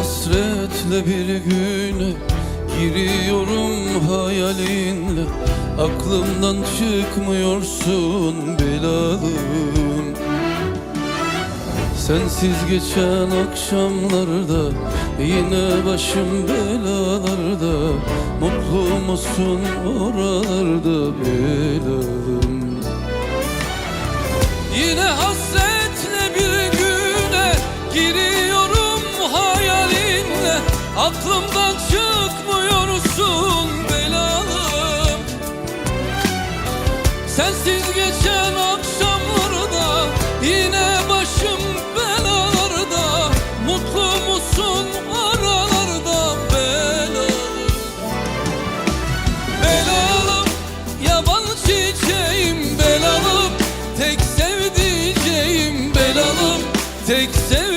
Hasretle bir güne giriyorum hayalinle Aklımdan çıkmıyorsun belalım. Sensiz geçen akşamlarda Yine başım belalarda. Mutlu musun oralarda Aklımdan çıkmıyorsun belalım Sensiz geçen akşamlarda Yine başım belalarda. Mutlu musun aralarda belalım Belalım yaban çiçeğim belalım Tek sevdiceğim belalım Tek sevdiceğim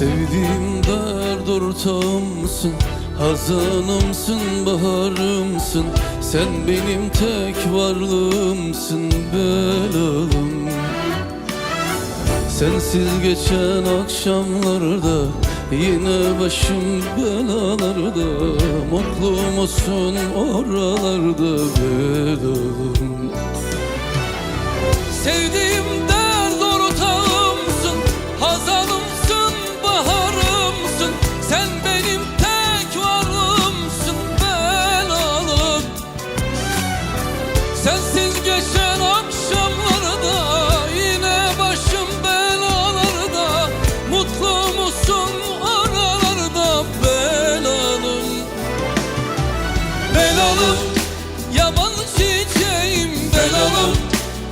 Sevdiğim dert ortağımsın Hazanımsın, baharımsın. Sen benim tek varlığımsın belalım. Sensiz geçen akşamlarda Yine başım belalarda. Mutlu musun oralarda belalım. Sevdiğim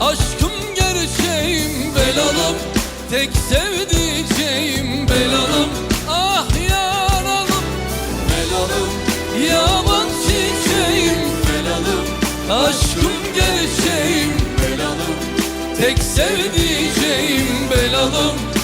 Aşkım gerçeğim belalım. Tek sevdiceğim belalım. Ah yaralım. Belalım. Yaban çiçeğim belalım. Aşkım gerçeğim belalım. Tek sevdiceğim belalım